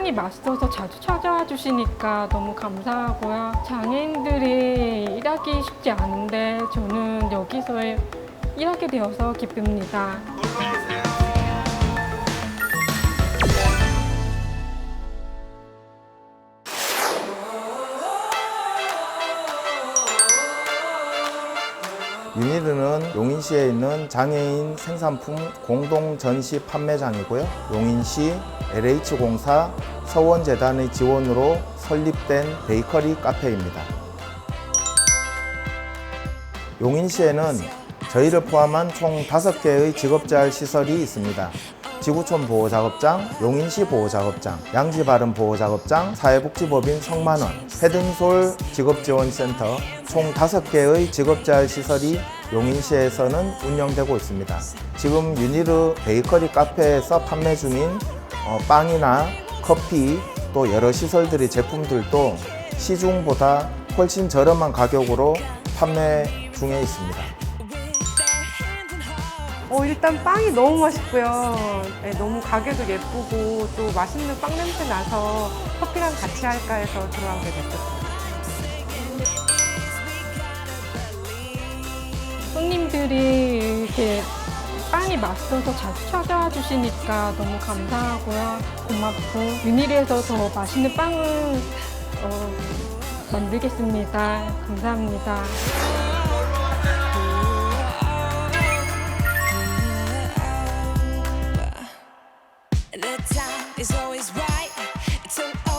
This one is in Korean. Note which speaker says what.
Speaker 1: 빵이 맛있어서 자주 찾아와 주시니까 너무 감사하고요. 장애인들이 일하기 쉽지 않은데 저는 여기서 일하게 되어서 기쁩니다.
Speaker 2: 유니르는 용인시에 있는 장애인 생산품 공동 전시 판매장이고요. 용인시 LH공사 서원재단의 지원으로 설립된 베이커리 카페입니다. 용인시에는 저희를 포함한 총 5개의 직업재활 시설이 있습니다. 지구촌 보호작업장, 용인시 보호작업장, 양지바른 보호작업장, 사회복지법인 성만원, 헤든솔 직업지원센터 총 5개의 직업재활 시설이 용인시에서는 운영되고 있습니다. 지금 유니르 베이커리 카페에서 판매 중인 어, 빵이나 커피 또 여러 시설들의 제품들도 시중보다 훨씬 저렴한 가격으로 판매 중에 있습니다.
Speaker 3: 어, 일단 빵이 너무 맛있고요. 네, 너무 가게도 예쁘고 또 맛있는 빵 냄새 나서 커피랑 같이 할까 해서 들어가게 됐어요.
Speaker 1: 손님들이 이렇게 빵이 맛있어서 자주 찾아와 주시니까 너무 감사하고요. 고맙고 유니리에서 더 맛있는 빵을 어, 만들겠습니다. 감사합니다. the time is always right. It's an